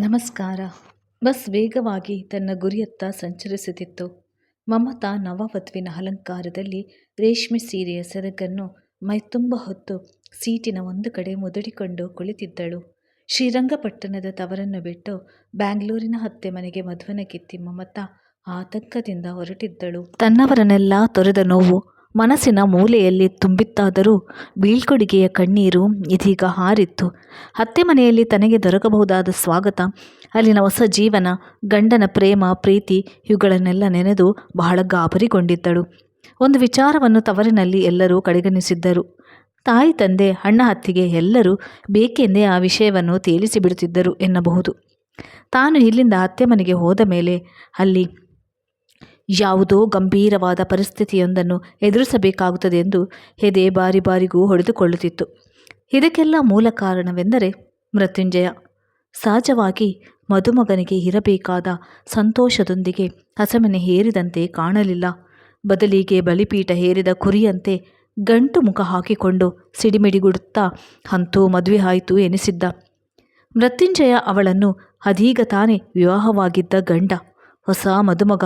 ನಮಸ್ಕಾರ. ಬಸ್ ವೇಗವಾಗಿ ತನ್ನ ಗುರಿಯತ್ತ ಸಂಚರಿಸುತ್ತಿತ್ತು. ಮಮತಾ ನವವಧುವಿನ ಅಲಂಕಾರದಲ್ಲಿ ರೇಷ್ಮೆ ಸೀರೆಯ ಸೆರಗನ್ನು ಮೈತುಂಬ ಹೊತ್ತು ಸೀಟಿನ ಒಂದು ಕಡೆ ಮುದುಡಿಕೊಂಡು ಕುಳಿತಿದ್ದಳು. ಶ್ರೀರಂಗಪಟ್ಟಣದ ತವರನ್ನು ಬಿಟ್ಟು ಬ್ಯಾಂಗ್ಳೂರಿನ ಹತ್ತೆ ಮನೆಗೆ ಮಧುವನ ಕಿತ್ತಿ ಮಮತಾ ಆತಂಕದಿಂದ ಹೊರಟಿದ್ದಳು. ತನ್ನವರನ್ನೆಲ್ಲ ತೊರೆದ ನೋವು ಮನಸ್ಸಿನ ಮೂಲೆಯಲ್ಲಿ ತುಂಬಿತ್ತಾದರೂ ಬೀಳ್ಕೊಡುಗೆಯ ಕಣ್ಣೀರು ಇದೀಗ ಹಾರಿತ್ತು. ಅತ್ತೆ ಮನೆಯಲ್ಲಿ ತನಗೆ ದೊರಕಬಹುದಾದ ಸ್ವಾಗತ, ಅಲ್ಲಿನ ಹೊಸ ಜೀವನ, ಗಂಡನ ಪ್ರೇಮ, ಪ್ರೀತಿ ಇವುಗಳನ್ನೆಲ್ಲ ನೆನೆದು ಬಹಳ ಗಾಬರಿಗೊಂಡಿದ್ದಳು. ಒಂದು ವಿಚಾರವನ್ನು ತವರಿನಲ್ಲಿ ಎಲ್ಲರೂ ಕಡೆಗಣಿಸಿದ್ದರು. ತಾಯಿ ತಂದೆ, ಅಣ್ಣ ಹತ್ತಿಗೆ ಎಲ್ಲರೂ ಬೇಕೆಂದೇ ಆ ವಿಷಯವನ್ನು ತೇಲಿಸಿಬಿಡುತ್ತಿದ್ದರು ಎನ್ನಬಹುದು. ತಾನು ಇಲ್ಲಿಂದ ಅತ್ತೆ ಮನೆಗೆ ಹೋದ ಮೇಲೆ ಅಲ್ಲಿ ಯಾವುದೋ ಗಂಭೀರವಾದ ಪರಿಸ್ಥಿತಿಯೊಂದನ್ನು ಎದುರಿಸಬೇಕಾಗುತ್ತದೆ ಎಂದು ಹೆದೆ ಬಾರಿ ಬಾರಿಗೂ ಹೊಡೆದುಕೊಳ್ಳುತ್ತಿತ್ತು. ಇದಕ್ಕೆಲ್ಲ ಮೂಲ ಕಾರಣವೆಂದರೆ ಮೃತ್ಯುಂಜಯ. ಸಹಜವಾಗಿ ಮದುಮಗನಿಗೆ ಇರಬೇಕಾದ ಸಂತೋಷದೊಂದಿಗೆ ಹಸಮನೆ ಹೇರಿದಂತೆ ಕಾಣಲಿಲ್ಲ. ಬದಲಿಗೆ ಬಲಿಪೀಠ ಹೇರಿದ ಕುರಿಯಂತೆ ಗಂಟು ಮುಖ ಹಾಕಿಕೊಂಡು ಸಿಡಿಮಿಡಿಗುಡುತ್ತಾ ಅಂತೂ ಮದುವೆ ಆಯಿತು ಎನಿಸಿದ್ದ. ಮೃತ್ಯುಂಜಯ ಅವಳನ್ನು ಅದೀಗ ತಾನೇ ವಿವಾಹವಾಗಿದ್ದ ಗಂಡ, ಹೊಸ ಮದುಮಗ.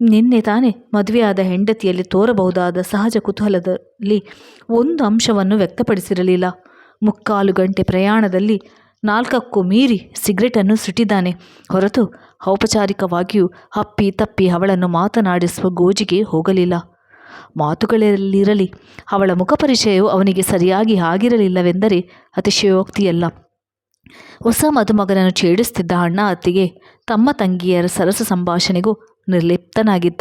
ನಿನ್ನೆ ತಾನೇ ಮದುವೆಯಾದ ಹೆಂಡತಿಯಲ್ಲಿ ತೋರಬಹುದಾದ ಸಹಜ ಕುತೂಹಲದಲ್ಲಿ ಒಂದು ಅಂಶವನ್ನು ವ್ಯಕ್ತಪಡಿಸಿರಲಿಲ್ಲ. ಮುಕ್ಕಾಲು ಗಂಟೆ ಪ್ರಯಾಣದಲ್ಲಿ ನಾಲ್ಕಕ್ಕೂ ಮೀರಿ ಸಿಗರೆಟನ್ನು ಸುಟ್ಟಿದ್ದಾನೆ. ಹೊರತು ಔಪಚಾರಿಕವಾಗಿಯೂ ಅಪ್ಪಿ ತಪ್ಪಿ ಅವಳನ್ನು ಮಾತನಾಡಿಸುವ ಗೋಜಿಗೆ ಹೋಗಲಿಲ್ಲ. ಮಾತುಗಳಲ್ಲಿರಲಿ, ಅವಳ ಮುಖಪರಿಚಯವು ಅವನಿಗೆ ಸರಿಯಾಗಿ ಆಗಿರಲಿಲ್ಲವೆಂದರೆ ಅತಿಶಯೋಕ್ತಿಯಲ್ಲ. ಹೊಸ ಮದುಮಗನನ್ನು ಛೇಡಿಸುತ್ತಿದ್ದ ಅಣ್ಣ ಅತ್ತಿಗೆ ತಮ್ಮ ತಂಗಿಯರ ಸರಸ ಸಂಭಾಷಣೆಗೂ ನಿರ್ಲಿಪ್ತನಾಗಿದ್ದ.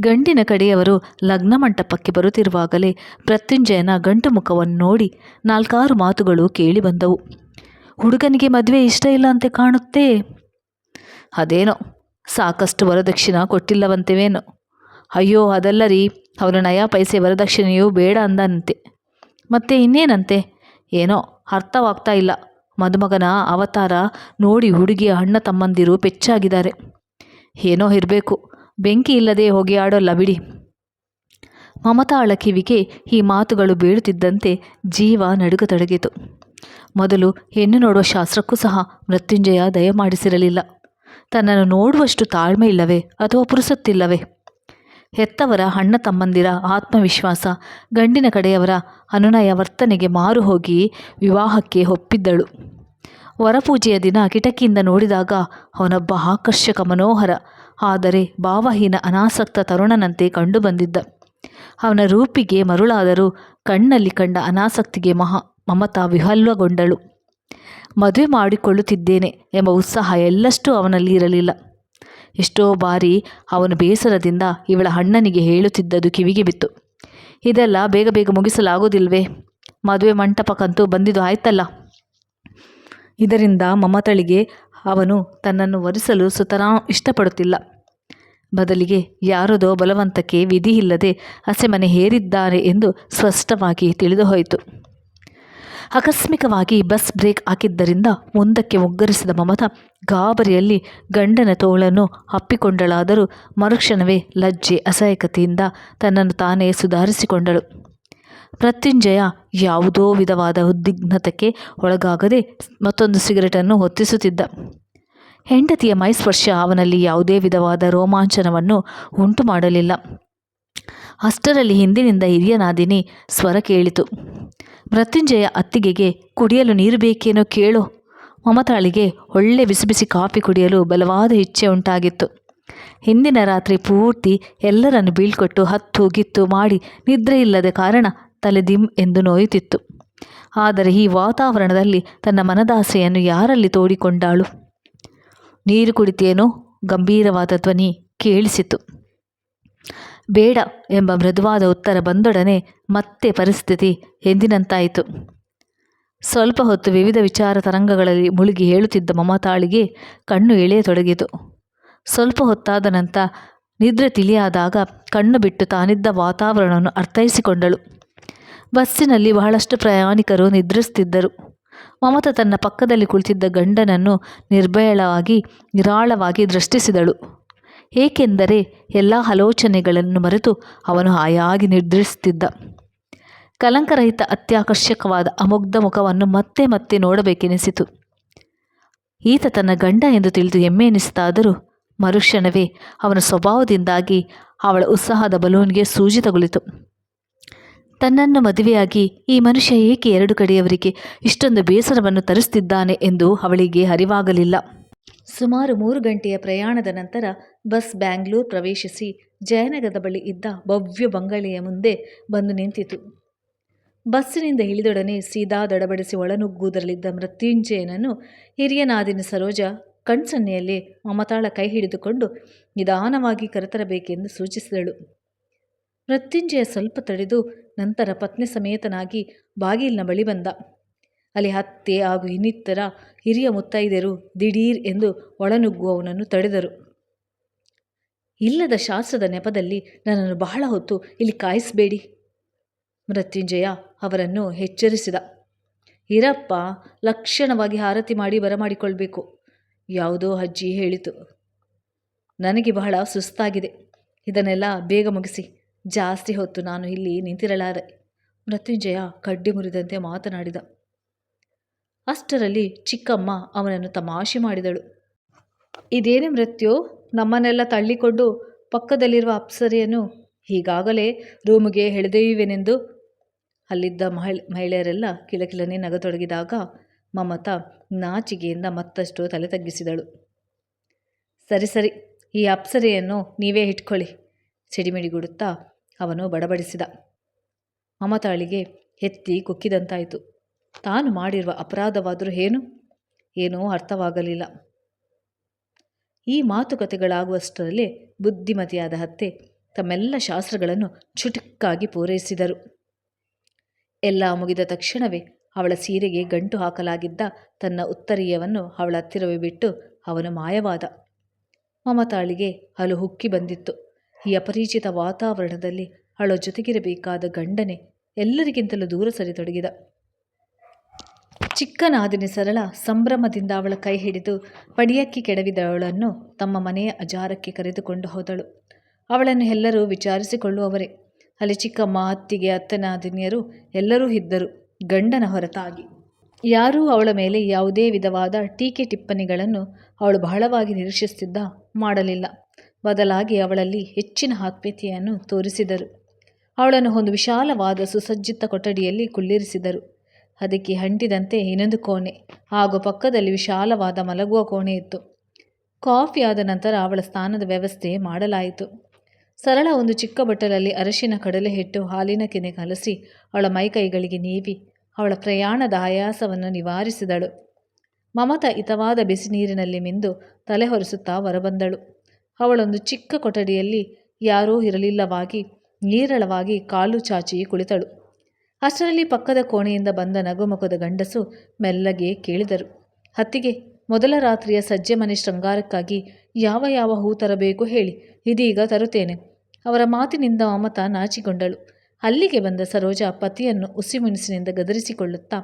ಗಂಡಿನ ಕಡೆಯವರು ಲಗ್ನ ಮಂಟಪಕ್ಕೆ ಬರುತ್ತಿರುವಾಗಲೇ ಪ್ರತ್ಯುಂಜಯನ ಗಂಟು ಮುಖವನ್ನು ನೋಡಿ ನಾಲ್ಕಾರು ಮಾತುಗಳು ಕೇಳಿಬಂದವು ಹುಡುಗನಿಗೆ ಮದುವೆ ಇಷ್ಟ ಇಲ್ಲ ಅಂತೆ ಕಾಣುತ್ತೆ? ಅದೇನೋ, ಸಾಕಷ್ಟು ವರದಕ್ಷಿಣ ಕೊಟ್ಟಿಲ್ಲವಂತೆವೇನೋ. ಅಯ್ಯೋ, ಅದಲ್ಲ ರೀ ಅವನ ನಯ ಪೈಸೆ ವರದಕ್ಷಿಣೆಯೂ ಬೇಡ ಅಂದಂತೆ ಮತ್ತೆ ಇನ್ನೇನಂತೆ? ಏನೋ, ಅರ್ಥವಾಗ್ತಾ ಇಲ್ಲ. ಮದುಮಗನ ಅವತಾರ ನೋಡಿ ಹುಡುಗಿಯ ಅಣ್ಣ ತಮ್ಮಂದಿರು ಪೆಚ್ಚಾಗಿದ್ದಾರೆ ಏನೋ ಇರಬೇಕು. ಬೆಂಕಿ ಇಲ್ಲದೆ ಹೋಗಿ ಆಡೋಲ್ಲ ಬಿಡಿ. ಮಮತಾಳ ಕಿವಿಗೆ ಈ ಮಾತುಗಳು ಬೀಳುತ್ತಿದ್ದಂತೆ ಜೀವ ನಡುಗತೊಡಗಿತು. ಮೊದಲು ಹೆಣ್ಣು ನೋಡುವ ಶಾಸ್ತ್ರಕ್ಕೂ ಸಹ ಮೃತ್ಯುಂಜಯ ದಯಮಾಡಿಸಿರಲಿಲ್ಲ. ತನ್ನನ್ನು ನೋಡುವಷ್ಟು ತಾಳ್ಮೆ ಇಲ್ಲವೇ ಅಥವಾ ಪುರುಸತ್ತಿಲ್ಲವೇ? ಹೆತ್ತವರ ಅಣ್ಣ ತಮ್ಮಂದಿರ ಆತ್ಮವಿಶ್ವಾಸ, ಗಂಡಿನ ಕಡೆಯವರ ಅನುನಯ ವರ್ತನೆಗೆ ಮಾರು ಹೋಗಿ ವಿವಾಹಕ್ಕೆ ಒಪ್ಪಿದ್ದಳು. ವರಪೂಜೆಯ ದಿನ ಕಿಟಕಿಯಿಂದ ನೋಡಿದಾಗ ಅವನೊಬ್ಬ ಆಕರ್ಷಕ ಮನೋಹರ, ಆದರೆ ಭಾವಹೀನ ಅನಾಸಕ್ತ ತರುಣನಂತೆ ಕಂಡುಬಂದಿದ್ದ ಅವನ ರೂಪಿಗೆ ಮರುಳಾದರೂ ಕಣ್ಣಲ್ಲಿ ಕಂಡ ಅನಾಸಕ್ತಿಗೆ ಮಹಾ ಮಮತಾ ವಿಹಲ್ವಗೊಂಡಳು. ಮದುವೆ ಮಾಡಿಕೊಳ್ಳುತ್ತಿದ್ದೇನೆ ಎಂಬ ಉತ್ಸಾಹ ಎಲ್ಲಷ್ಟೂ ಅವನಲ್ಲಿ ಇರಲಿಲ್ಲ. ಎಷ್ಟೋ ಬಾರಿ ಅವನು ಬೇಸರದಿಂದ ಇವಳ ಅಣ್ಣನಿಗೆ ಹೇಳುತ್ತಿದ್ದದು ಕಿವಿಗೆ ಬಿತ್ತು. ಇದೆಲ್ಲ ಬೇಗ ಬೇಗ ಮುಗಿಸಲಾಗೋದಿಲ್ವೇ ಮದುವೆ ಮಂಟಪಕ್ಕಂತೂ ಬಂದಿದ್ದು ಆಯ್ತಲ್ಲ? ಇದರಿಂದ ಮಮತಳಿಗೆ ಅವನು ತನ್ನನ್ನು ವರಿಸಲು ಸುತರಾಂ ಇಷ್ಟಪಡುತ್ತಿಲ್ಲ. ಬದಲಿಗೆ ಯಾರದೋ ಬಲವಂತಕ್ಕೆ ವಿಧಿ ಇಲ್ಲದೆ ಹಸೆಮನೆ ಹೇರಿದ್ದಾರೆ ಎಂದು ಸ್ಪಷ್ಟವಾಗಿ ತಿಳಿದುಹೋಯಿತು. ಆಕಸ್ಮಿಕವಾಗಿ ಬಸ್ ಬ್ರೇಕ್ ಹಾಕಿದ್ದರಿಂದ ಮುಂದಕ್ಕೆ ಒಗ್ಗರಿಸಿದ ಮಮತಾ ಗಾಬರಿಯಲ್ಲಿ ಗಂಡನ ತೋಳನ್ನು ಅಪ್ಪಿಕೊಂಡಳಾದರೂ ಮರುಕ್ಷಣವೇ ಲಜ್ಜೆ ಅಸಹಾಯಕತೆಯಿಂದ ತನ್ನನ್ನು ತಾನೇ ಸುಧಾರಿಸಿಕೊಂಡಳು. ಮೃತ್ಯುಂಜಯ ಯಾವುದೋ ವಿಧವಾದ ಉದ್ವಿಗ್ನತೆಗೆ ಒಳಗಾಗದೆ ಮತ್ತೊಂದು ಸಿಗರೆಟನ್ನು ಹೊತ್ತಿಸುತ್ತಿದ್ದ. ಹೆಂಡತಿಯ ಮೈಸ್ಪರ್ಶ ಅವನಲ್ಲಿ ಯಾವುದೇ ವಿಧವಾದ ರೋಮಾಂಚನವನ್ನು ಉಂಟು ಮಾಡಲಿಲ್ಲ ಅಷ್ಟರಲ್ಲಿ ಹಿಂದಿನಿಂದ ಹಿರಿಯನಾದಿನಿ ಸ್ವರ ಕೇಳಿತು. ಮೃತ್ಯುಂಜಯ ಅತ್ತಿಗೆಗೆ, ಕುಡಿಯಲು ನೀರು ಬೇಕೇನೋ ಕೇಳೋ. ಮಮತಾಳಿಗೆ ಒಳ್ಳೆ ಬಿಸಿ ಬಿಸಿ ಕಾಫಿ ಕುಡಿಯಲು ಬಲವಾದ ಇಚ್ಛೆ ಉಂಟಾಗಿತ್ತು. ಹಿಂದಿನ ರಾತ್ರಿ ಪೂರ್ತಿ ಎಲ್ಲರನ್ನು ಬೀಳ್ಕೊಟ್ಟು ಹತ್ತು ಗಿತ್ತು ಮಾಡಿ ನಿದ್ರೆ ಇಲ್ಲದ ಕಾರಣ ತಲೆ ದಿಮ್ ಎಂದು ನೋಯುತ್ತಿತ್ತು. ಆದರೆ ಈ ವಾತಾವರಣದಲ್ಲಿ ತನ್ನ ಮನದಾಸೆಯನ್ನು ಯಾರಲ್ಲಿ ತೋಡಿಕೊಂಡಾಳು? ನೀರು ಕುಡಿತೇನೋ? ಗಂಭೀರವಾದ ಧ್ವನಿ ಕೇಳಿಸಿತು. ಬೇಡ ಎಂಬ ಮೃದುವಾದ ಉತ್ತರ ಬಂದೊಡನೆ ಮತ್ತೆ ಪರಿಸ್ಥಿತಿ ಎಂದಿನಂತಾಯಿತು. ಸ್ವಲ್ಪ ಹೊತ್ತು ವಿವಿಧ ವಿಚಾರ ತರಂಗಗಳಲ್ಲಿ ಮುಳುಗಿ ಹೇಳುತ್ತಿದ್ದ ಮಮತಾಳಿಗೆ ಕಣ್ಣು ಎಳೆಯತೊಡಗಿತು. ಸ್ವಲ್ಪ ಹೊತ್ತಾದ ನಂತರ ನಿದ್ರೆ ತಿಳಿಯಾದಾಗ ಕಣ್ಣು ಬಿಟ್ಟು ತಾನಿದ್ದ ವಾತಾವರಣವನ್ನು ಅರ್ಥೈಸಿಕೊಂಡಳು. ಬಸ್ಸಿನಲ್ಲಿ ಬಹಳಷ್ಟು ಪ್ರಯಾಣಿಕರು ನಿದ್ರಿಸುತ್ತಿದ್ದರು ಮಮತ ತನ್ನ ಪಕ್ಕದಲ್ಲಿ ಕುಳಿತಿದ್ದ ಗಂಡನನ್ನು ನಿರ್ಭಯಳವಾಗಿ ನಿರಾಳವಾಗಿ ದೃಷ್ಟಿಸಿದಳು. ಏಕೆಂದರೆ ಎಲ್ಲ ಆಲೋಚನೆಗಳನ್ನು ಮರೆತು ಅವನು ಹಾಯಾಗಿ ನಿದ್ರಿಸುತ್ತಿದ್ದ ಕಲಂಕರಹಿತ, ಅತ್ಯಾಕರ್ಷಕವಾದ, ಅಮುಗ್ಧ ಮುಖವನ್ನು ಮತ್ತೆ ಮತ್ತೆ ನೋಡಬೇಕೆನಿಸಿತು. ಈತ ತನ್ನ ಗಂಡ ಎಂದು ತಿಳಿದು ಹೆಮ್ಮೆ ಎನಿಸಿತಾದರೂ ಮರುಕ್ಷಣವೇ ಅವನ ಸ್ವಭಾವದಿಂದಾಗಿ ಅವಳ ಉತ್ಸಾಹದ ಬಲೂನ್ಗೆ ಸೂಜಿ ತಗುಲಿತು ತನ್ನನ್ನು ಮದುವೆಯಾಗಿ ಈ ಮನುಷ್ಯ ಏಕೆ ಎರಡು ಕಡೆಯವರಿಗೆ ಇಷ್ಟೊಂದು ಬೇಸರವನ್ನು ತರಿಸ್ತಿದ್ದಾನೆ ಎಂದು ಅವಳಿಗೆ ಅರಿವಾಗಲಿಲ್ಲ. ಸುಮಾರು ಮೂರು ಗಂಟೆಯ ಪ್ರಯಾಣದ ನಂತರ ಬಸ್ ಬ್ಯಾಂಗ್ಳೂರ್ ಪ್ರವೇಶಿಸಿ ಜಯನಗರದ ಬಳಿ ಇದ್ದ ಭವ್ಯ ಬಂಗಲೆಯ ಮುಂದೆ ಬಂದು ನಿಂತಿತು. ಬಸ್ಸಿನಿಂದ ಇಳಿದೊಡನೆ ಸೀದಾ ದಡಬಡಿಸಿ ಒಳನುಗ್ಗುವುದರಲ್ಲಿದ್ದ ಮೃತ್ಯುಂಜಯನನ್ನು ಹಿರಿಯನಾದಿನ ಸರೋಜ ಕಣ್ಸನ್ನೆಯಲ್ಲಿ ಮಮತಾಳ ಕೈ ಹಿಡಿದುಕೊಂಡು ನಿಧಾನವಾಗಿ ಕರೆತರಬೇಕೆಂದು ಸೂಚಿಸಿದಳು. ಮೃತ್ಯುಂಜಯ ಸ್ವಲ್ಪ ತಡೆದು ನಂತರ ಪತ್ನಿ ಸಮೇತನಾಗಿ ಬಾಗಿಲಿನ ಬಳಿ ಬಂದ. ಅಲ್ಲಿ ಅತ್ತೆ ಹಾಗೂ ಇನ್ನಿತರ ಹಿರಿಯ ಮುತ್ತೈದೆಯರು ದಿಢೀರ್ ಎಂದು ಒಳನುಗ್ಗುವವನನ್ನು ತಡೆದರು. ಇಲ್ಲದ ಶಾಸ್ತ್ರದ ನೆಪದಲ್ಲಿ ನನ್ನನ್ನು ಬಹಳ ಹೊತ್ತು ಇಲ್ಲಿ ಕಾಯಿಸಬೇಡಿ. ಮೃತ್ಯುಂಜಯ ಅವರನ್ನು ಎಚ್ಚರಿಸಿದ. ಇರಪ್ಪ, ಲಕ್ಷಣವಾಗಿ ಆರತಿ ಮಾಡಿ ಬರಮಾಡಿಕೊಳ್ಬೇಕು. ಯಾವುದೋ ಅಜ್ಜಿ ಹೇಳಿತು. ನನಗೆ ಬಹಳ ಸುಸ್ತಾಗಿದೆ. ಇದನ್ನೆಲ್ಲ ಬೇಗ ಮುಗಿಸಿ. ಜಾಸ್ತಿ ಹೊತ್ತು ನಾನು ಇಲ್ಲಿ ನಿಂತಿರಲಾರೆ. ಮೃತ್ಯುಂಜಯ ಕಡ್ಡಿ ಮುರಿದಂತೆ ಮಾತನಾಡಿದ. ಅಷ್ಟರಲ್ಲಿ ಚಿಕ್ಕಮ್ಮ ಅವನನ್ನು ತಮಾಷೆ ಮಾಡಿದಳು. ಇದೇನೇ ಮೃತ್ಯು? ನಮ್ಮನ್ನೆಲ್ಲ ತಳ್ಳಿಕೊಂಡು ಪಕ್ಕದಲ್ಲಿರುವ ಅಪ್ಸರಿಯನ್ನು ಹೀಗಾಗಲೇ ರೂಮಿಗೆ ಎಳೆದೊಯ್ಯುವೆನೆಂದು? ಅಲ್ಲಿದ್ದ ಮಹಿಳೆ, ಮಹಿಳೆಯರೆಲ್ಲ ಕಿಲಕಿಲನೆ ನಗತೊಡಗಿದಾಗ ಮಮತಾ ನಾಚಿಕೆಯಿಂದ ಮತ್ತಷ್ಟು ತಲೆ ತಗ್ಗಿಸಿದಳು. ಸರಿ ಸರಿ, ಈ ಅಪ್ಸರೆಯನ್ನು ನೀವೇ ಇಟ್ಕೊಳ್ಳಿ, ಸಿಡಿಮಿಡಿಗುಡುತ್ತಾ ಅವನು ಬಡಬಡಿಸಿದ. ಮಮತಾಳಿಗೆ ಎತ್ತಿ ಕುಕ್ಕಿದಂತಾಯಿತು. ತಾನು ಮಾಡಿರುವ ಅಪರಾಧವಾದರೂ ಏನು? ಏನೂ ಅರ್ಥವಾಗಲಿಲ್ಲ. ಈ ಮಾತುಕತೆಗಳಾಗುವಷ್ಟರಲ್ಲೇ ಬುದ್ಧಿಮತಿಯಾದ ಹತ್ತೆ ತಮ್ಮೆಲ್ಲ ಶಾಸ್ತ್ರಗಳನ್ನು ಚುಟುಕ್ಕಾಗಿ ಪೂರೈಸಿದರು. ಎಲ್ಲ ಮುಗಿದ ತಕ್ಷಣವೇ ಅವಳ ಸೀರೆಗೆ ಗಂಟು ಹಾಕಲಾಗಿದ್ದ ತನ್ನ ಉತ್ತರೀಯವನ್ನು ಅವಳ ಹತ್ತಿರವೇ ಬಿಟ್ಟು ಅವನು ಮಾಯವಾದ. ಮಮತಾಳಿಗೆ ಹಲು ಹುಕ್ಕಿ ಬಂದಿತ್ತು. ಈ ಅಪರಿಚಿತ ವಾತಾವರಣದಲ್ಲಿ ಅವಳ ಜೊತೆಗಿರಬೇಕಾದ ಗಂಡನೆ ಎಲ್ಲರಿಗಿಂತಲೂ ದೂರ ಸರಿತೊಡಗಿದ. ಚಿಕ್ಕನಾದಿನಿ ಸರಳ ಸಂಭ್ರಮದಿಂದ ಅವಳ ಕೈ ಹಿಡಿದು ಪಡಿಯಕ್ಕಿ ಕೆಡವಿದವಳನ್ನು ತಮ್ಮ ಮನೆಯ ಅಜಾರಕ್ಕೆ ಕರೆದುಕೊಂಡು ಹೋದಳು. ಅವಳನ್ನು ಎಲ್ಲರೂ ವಿಚಾರಿಸಿಕೊಳ್ಳುವವರೇ. ಅಲ್ಲಿ ಚಿಕ್ಕಮ್ಮ, ಅತ್ತಿಗೆ, ಅತ್ತನಾದಿನಿಯರು ಎಲ್ಲರೂ ಇದ್ದರು, ಗಂಡನ ಹೊರತಾಗಿ. ಯಾರೂ ಅವಳ ಮೇಲೆ ಯಾವುದೇ ವಿಧವಾದ ಟೀಕೆ ಟಿಪ್ಪಣಿಗಳನ್ನು ಅವಳು ಬಹಳವಾಗಿ ನಿರೀಕ್ಷಿಸುತ್ತಿದ್ದ ಮಾಡಲಿಲ್ಲ. ಬದಲಾಗಿ ಅವಳಲ್ಲಿ ಹೆಚ್ಚಿನ ಆತ್ಮೀಯತೆಯನ್ನು ತೋರಿಸಿದರು. ಅವಳನ್ನು ಒಂದು ವಿಶಾಲವಾದ ಸುಸಜ್ಜಿತ ಕೊಠಡಿಯಲ್ಲಿ ಕುಳ್ಳಿರಿಸಿದರು. ಅದಕ್ಕೆ ಅಂಟಿದಂತೆ ಇನ್ನೊಂದು ಕೋಣೆ, ಹಾಗೂ ಪಕ್ಕದಲ್ಲಿ ವಿಶಾಲವಾದ ಮಲಗುವ ಕೋಣೆ ಇತ್ತು. ಕಾಫಿ ಆದ ನಂತರ ಅವಳ ಸ್ಥಾನದ ವ್ಯವಸ್ಥೆ ಮಾಡಲಾಯಿತು. ಸರಳ ಒಂದು ಚಿಕ್ಕ ಬಟ್ಟಲಲ್ಲಿ ಅರಶಿನ ಕಡಲೆ ಹಿಟ್ಟು ಹಾಲಿನ ಕೆನೆ ಕಲಸಿ ಅವಳ ಮೈಕೈಗಳಿಗೆ ನೀವಿ, ಅವಳ ಪ್ರಯಾಣದ ಆಯಾಸವನ್ನು ನಿವಾರಿಸಿದಳು. ಮಮತಾ ಹಿತವಾದ ಬಿಸಿ ನೀರಿನಲ್ಲಿ ಮಿಂದು ತಲೆ ಹೊರಿಸುತ್ತಾ ಹೊರಬಂದಳು. ಅವಳೊಂದು ಚಿಕ್ಕ ಕೊಠಡಿಯಲ್ಲಿ ಯಾರೂ ಇರಲಿಲ್ಲವಾಗಿ ನೀರಳವಾಗಿ ಕಾಲು ಚಾಚಿ ಕುಳಿತಳು. ಅಷ್ಟರಲ್ಲಿ ಪಕ್ಕದ ಕೋಣೆಯಿಂದ ಬಂದ ನಗುಮುಖದ ಗಂಡಸು ಮೆಲ್ಲಗೆ ಕೇಳಿದರು. ಹತ್ತಿಗೆ, ಮೊದಲ ರಾತ್ರಿಯ ಸಜ್ಜೆ ಮನೆ ಶೃಂಗಾರಕ್ಕಾಗಿ ಯಾವ ಯಾವ ಹೂ ತರಬೇಕು ಹೇಳಿ, ಇದೀಗ ತರುತ್ತೇನೆ. ಅವರ ಮಾತಿನಿಂದ ಮಮತ ನಾಚಿಕೊಂಡಳು. ಅಲ್ಲಿಗೆ ಬಂದ ಸರೋಜ ಪತಿಯನ್ನು ಉಸಿಮುನಿಸಿನಿಂದ ಗದರಿಸಿಕೊಳ್ಳುತ್ತಾ,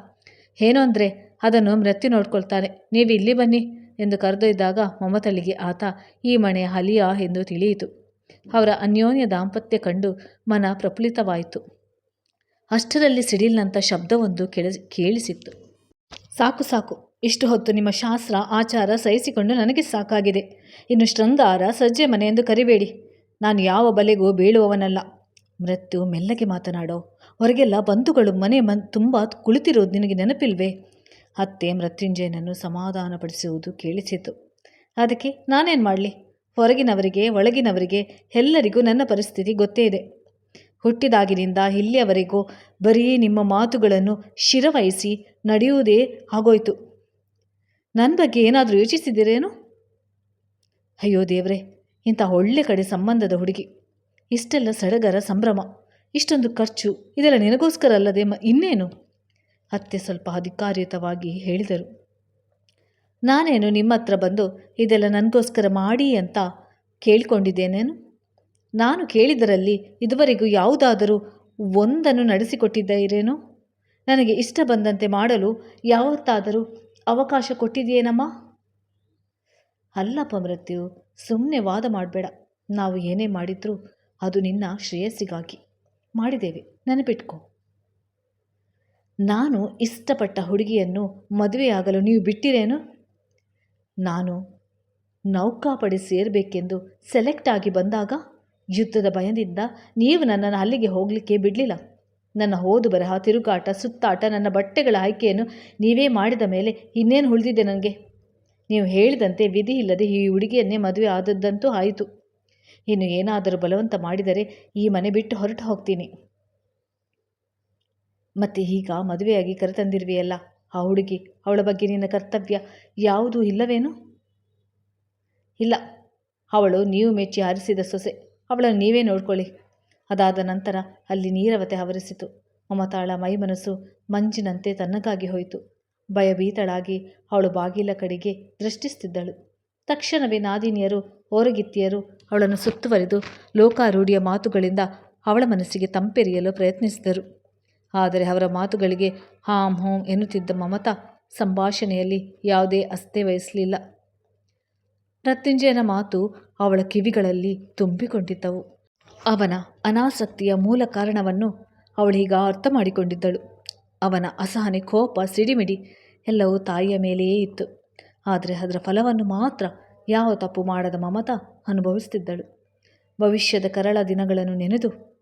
ಏನು ಅಂದರೆ, ಅದನ್ನು ಮೃತ್ಯು ನೋಡ್ಕೊಳ್ತಾನೆ. ನೀವು ಇಲ್ಲಿ ಬನ್ನಿ. ಎಂದು ಕರೆದೊಯ್ದಾಗ ಮಮತಳಿಗೆ ಆತ, ಈ ಮನೆಯ ಹಲಿಯ ಎಂದು ತಿಳಿಯಿತು. ಅವರ ಅನ್ಯೋನ್ಯ ದಾಂಪತ್ಯ ಕಂಡು ಮನ ಪ್ರಫುಲ್ಲಿತವಾಯಿತು. ಅಷ್ಟರಲ್ಲಿ ಸಿಡಿಲ್ನಂಥ ಶಬ್ದವೊಂದು ಕೆಳ, ಕೇಳಿಸಿತ್ತು. ಸಾಕು ಸಾಕು. ಇಷ್ಟು ಹೊತ್ತು ನಿಮ್ಮ ಶಾಸ್ತ್ರ, ಆಚಾರ ಸಹಿಸಿಕೊಂಡು ನನಗೆ ಸಾಕಾಗಿದೆ. ಇನ್ನು ಶೃಂಗಾರ ಸಜ್ಜೆ ಮನೆ ಎಂದು ಕರಿಬೇಡಿ. ನಾನು ಯಾವ ಬಲೆಗೂ ಬೀಳುವವನಲ್ಲ. ಮೃತ್ಯು ಮೆಲ್ಲಗೆ ಮಾತನಾಡೋ. ಹೊರಗೆಲ್ಲ ಬಂಧುಗಳು ಮನೆ ಮನ್ ತುಂಬ ಕುಳಿತಿರೋದು ನಿನಗೆ ನೆನಪಿಲ್ವೇ? ಅತ್ತೆ ಮೃತ್ಯುಂಜಯನನ್ನು ಸಮಾಧಾನಪಡಿಸುವುದು ಕೇಳಿಸಿತು. ಅದಕ್ಕೆ, ನಾನೇನು ಮಾಡಲಿ? ಹೊರಗಿನವರಿಗೆ, ಒಳಗಿನವರಿಗೆ, ಎಲ್ಲರಿಗೂ ನನ್ನ ಪರಿಸ್ಥಿತಿ ಗೊತ್ತೇ ಇದೆ. ಹುಟ್ಟಿದಾಗಿನಿಂದ ಇಲ್ಲಿಯವರೆಗೂ ಬರೀ ನಿಮ್ಮ ಮಾತುಗಳನ್ನು ಶಿರವಹಿಸಿ ನಡೆಯುವುದೇ ಆಗೋಯ್ತು. ನನ್ನ ಬಗ್ಗೆ ಏನಾದರೂ ಯೋಚಿಸಿದ್ದೀರೇನು? ಅಯ್ಯೋ ದೇವ್ರೆ, ಇಂಥ ಒಳ್ಳೆ ಕಡೆ ಸಂಬಂಧದ ಹುಡುಗಿ. ಇಷ್ಟೆಲ್ಲ ಸಡಗರ ಸಂಭ್ರಮ, ಇಷ್ಟೊಂದು ಖರ್ಚು, ಇದೆಲ್ಲ ನಿನಗೋಸ್ಕರ ಅಲ್ಲದೆ ಮ ಇನ್ನೇನು? ಅತ್ತೆ ಸ್ವಲ್ಪ ಅಧಿಕಾರಯುತವಾಗಿ ಹೇಳಿದರು. ನಾನೇನು ನಿಮ್ಮ ಹತ್ರ ಬಂದು ಇದೆಲ್ಲ ನನಗೋಸ್ಕರ ಮಾಡಿ ಅಂತ ಕೇಳಿಕೊಂಡಿದ್ದೇನೇನು? ನಾನು ಕೇಳಿದರಲ್ಲಿ ಇದುವರೆಗೂ ಯಾವುದಾದರೂ ಒಂದನ್ನು ನಡೆಸಿಕೊಟ್ಟಿದ್ದೀರೇನೋ ನನಗೆ ಇಷ್ಟ ಬಂದಂತೆ ಮಾಡಲು ಯಾವತ್ತಾದರೂ ಅವಕಾಶ ಕೊಟ್ಟಿದೆಯೇನಮ್ಮ ಅಲ್ಲಪ್ಪ ಮೃತ್ಯು ಸುಮ್ಮನೆ ವಾದ ಮಾಡಬೇಡ. ನಾವು ಏನೇ ಮಾಡಿದ್ರೂ ಅದು ನಿನ್ನ ಶ್ರೇಯಸ್ಸಿಗಾಗಿ ಮಾಡಿದ್ದೇವೆ. ನೆನಪಿಟ್ಕೋ. ನಾನು ಇಷ್ಟಪಟ್ಟ ಹುಡುಗಿಯನ್ನು ಮದುವೆಯಾಗಲು ನೀವು ಬಿಟ್ಟಿರೇನು? ನಾನು ನೌಕಾಪಡೆ ಸೇರಬೇಕೆಂದು ಸೆಲೆಕ್ಟ್ ಆಗಿ ಬಂದಾಗ ಯುದ್ಧದ ಭಯದಿಂದ ನೀವು ನನ್ನನ್ನು ಅಲ್ಲಿಗೆ ಹೋಗಲಿಕ್ಕೆ ಬಿಡಲಿಲ್ಲ. ನನ್ನ ಓದು ಬರಹ, ತಿರುಗಾಟ, ಸುತ್ತಾಟ, ನನ್ನ ಬಟ್ಟೆಗಳ ಆಯ್ಕೆಯನ್ನು ನೀವೇ ಮಾಡಿದ ಮೇಲೆ ಇನ್ನೇನು ಉಳಿದಿದೆ ನನಗೆ? ನೀವು ಹೇಳಿದಂತೆ ವಿಧಿ ಇಲ್ಲದೆ ಈ ಹುಡುಗಿಯನ್ನೇ ಮದುವೆ ಆದದ್ದಂತೂ ಆಯಿತು. ಇನ್ನು ಏನಾದರೂ ಬಲವಂತ ಮಾಡಿದರೆ ಈ ಮನೆ ಬಿಟ್ಟು ಹೊರಟು ಹೋಗ್ತೀನಿ. ಮತ್ತೆ ಈಗ ಮದುವೆಯಾಗಿ ಕರೆತಂದಿರುವೆಯಲ್ಲ, ಆ ಹುಡುಗಿ, ಅವಳ ಬಗ್ಗೆ ನಿನ್ನ ಕರ್ತವ್ಯ ಯಾವುದೂ ಇಲ್ಲವೇನು? ಇಲ್ಲ, ಅವಳು ನೀವು ಮೆಚ್ಚಿ ಆರಿಸಿದ ಸೊಸೆ, ಅವಳನ್ನು ನೀವೇ ನೋಡ್ಕೊಳ್ಳಿ. ಅದಾದ ನಂತರ ಅಲ್ಲಿ ನೀರವತೆ ಆವರಿಸಿತು. ಮಮತಾಳ ಮೈಮನಸ್ಸು ಮಂಜಿನಂತೆ ತನ್ನಗಾಗಿ ಹೋಯಿತು. ಭಯಭೀತಳಾಗಿ ಅವಳು ಬಾಗಿಲ ಕಡೆಗೆ ದೃಷ್ಟಿಸುತ್ತಿದ್ದಳು ತಕ್ಷಣವೇ ನಾದಿನಿಯರು, ಓರಗಿತ್ತಿಯರು ಅವಳನ್ನು ಸುತ್ತುವರಿದು ಲೋಕಾರೂಢಿಯ ಮಾತುಗಳಿಂದ ಅವಳ ಮನಸ್ಸಿಗೆ ತಂಪೆರೆಯಲು ಪ್ರಯತ್ನಿಸಿದರು. ಆದರೆ ಅವರ ಮಾತುಗಳಿಗೆ ಹಾಂ ಹೋಂ ಎನ್ನುತ್ತಿದ್ದ ಮಮತಾ ಸಂಭಾಷಣೆಯಲ್ಲಿ ಯಾವುದೇ ಅಸ್ತೆ ವಹಿಸಲಿಲ್ಲ. ಮೃತ್ಯುಂಜಯನ ಮಾತು ಅವಳ ಕಿವಿಗಳಲ್ಲಿ ತುಂಬಿಕೊಂಡಿದ್ದವು. ಅವನ ಅನಾಸಕ್ತಿಯ ಮೂಲ ಕಾರಣವನ್ನು ಅವಳೀಗ ಅರ್ಥ ಮಾಡಿಕೊಂಡಿದ್ದಳು. ಅವನ ಅಸಹನೆ, ಕೋಪ, ಸಿಡಿಮಿಡಿ ಎಲ್ಲವೂ ತಾಯಿಯ ಮೇಲೆಯೇ ಇತ್ತು. ಆದರೆ ಅದರ ಫಲವನ್ನು ಮಾತ್ರ ಯಾವ ತಪ್ಪು ಮಾಡದ ಮಮತಾ ಅನುಭವಿಸುತ್ತಿದ್ದಳು. ಭವಿಷ್ಯದ ಕರಳ ದಿನಗಳನ್ನು ನೆನೆದು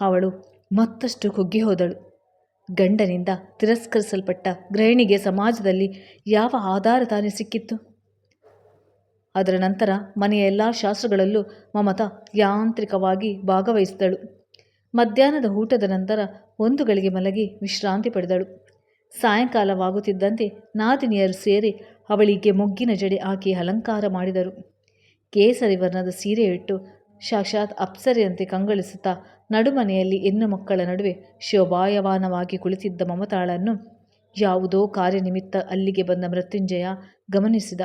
ಅವಳು ಮತ್ತಷ್ಟು ಕುಗ್ಗಿ ಹೋದಳು. ಗಂಡನಿಂದ ತಿರಸ್ಕರಿಸಲ್ಪಟ್ಟ ಗೃಹಿಣಿಗೆ ಸಮಾಜದಲ್ಲಿ ಯಾವ ಆಧಾರ ತಾನೇ ಸಿಕ್ಕಿತ್ತು? ಅದರ ನಂತರ ಮನೆಯ ಎಲ್ಲ ಶಾಸ್ತ್ರಗಳಲ್ಲೂ ಮಮತಾ ಯಾಂತ್ರಿಕವಾಗಿ ಭಾಗವಹಿಸಿದಳು. ಮಧ್ಯಾಹ್ನದ ಊಟದ ನಂತರ ಒಂದು ಗಳಿಗೆ ಮಲಗಿ ವಿಶ್ರಾಂತಿ ಪಡೆದಳು. ಸಾಯಂಕಾಲವಾಗುತ್ತಿದ್ದಂತೆ ನಾದಿನಿಯರು ಸೇರಿ ಅವಳಿಗೆ ಮೊಗ್ಗಿನ ಜಡೆ ಹಾಕಿ ಅಲಂಕಾರ ಮಾಡಿದರು. ಕೇಸರಿ ವರ್ಣದ ಸೀರೆ ಇಟ್ಟು ಸಾಕ್ಷಾತ್ ಅಪ್ಸರೆಯಂತೆ ಕಂಗೊಳಿಸುತ್ತಾ ನಡುಮನೆಯಲ್ಲಿ ಹೆಣ್ಣು ಮಕ್ಕಳ ನಡುವೆ ಶೋಭಾಯಮಾನವಾಗಿ ಕುಳಿತಿದ್ದ ಮಮತಾಳನ್ನು ಯಾವುದೋ ಕಾರ್ಯನಿಮಿತ್ತ ಅಲ್ಲಿಗೆ ಬಂದ ಮೃತ್ಯುಂಜಯ ಗಮನಿಸಿದ.